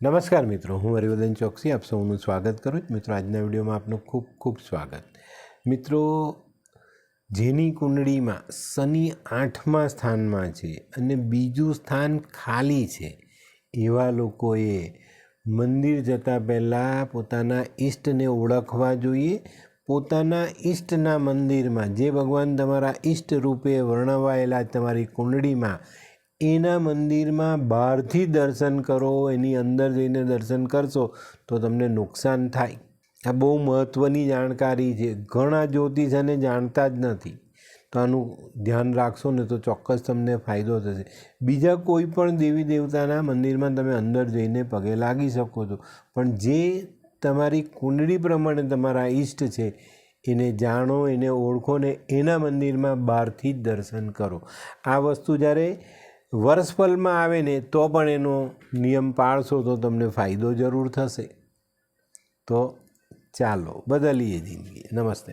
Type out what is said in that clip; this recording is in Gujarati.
નમસ્કાર મિત્રો, હું હરિવર્ધન ચોકસી, આપ સૌનું સ્વાગત કરું છું. મિત્રો, આજના વિડીયોમાં આપનું ખૂબ ખૂબ સ્વાગત. મિત્રો, જેની કુંડળીમાં શનિ આઠમા સ્થાનમાં છે અને બીજું સ્થાન ખાલી છે, એવા લોકોએ મંદિર જતાં પહેલાં પોતાના ઈષ્ટને ઓળખવા જોઈએ. પોતાના ઈષ્ટના મંદિરમાં જે ભગવાન તમારા ઈષ્ટ રૂપે વર્ણવાયેલા તમારી કુંડળીમાં એના મંદિરમાં બહારથી દર્શન કરો, એની અંદર જઈને દર્શન કરશો તો તમને નુકસાન થાય. આ બહુ મહત્ત્વની જાણકારી છે. ઘણા જ્યોતિષને જાણતા જ નથી. તો આનું ધ્યાન રાખશો ને તો ચોક્કસ તમને ફાયદો થશે. બીજા કોઈ પણ દેવી દેવતાના મંદિરમાં તમે અંદર જઈને પગે લાગી શકો છો. પણ જે તમારી કુંડળી પ્રમાણે તમારા ઈષ્ટ છે, એને જાણો, એને ઓળખો ને એના મંદિરમાં બહારથી જ દર્શન કરો. આ વસ્તુ જ્યારે વર્ષફલમાં આવે ને તો પણ એનો નિયમ પાળશો તો તમને ફાયદો જરૂર થશે. તો ચાલો, બદલીએ જિંદગી. નમસ્તે.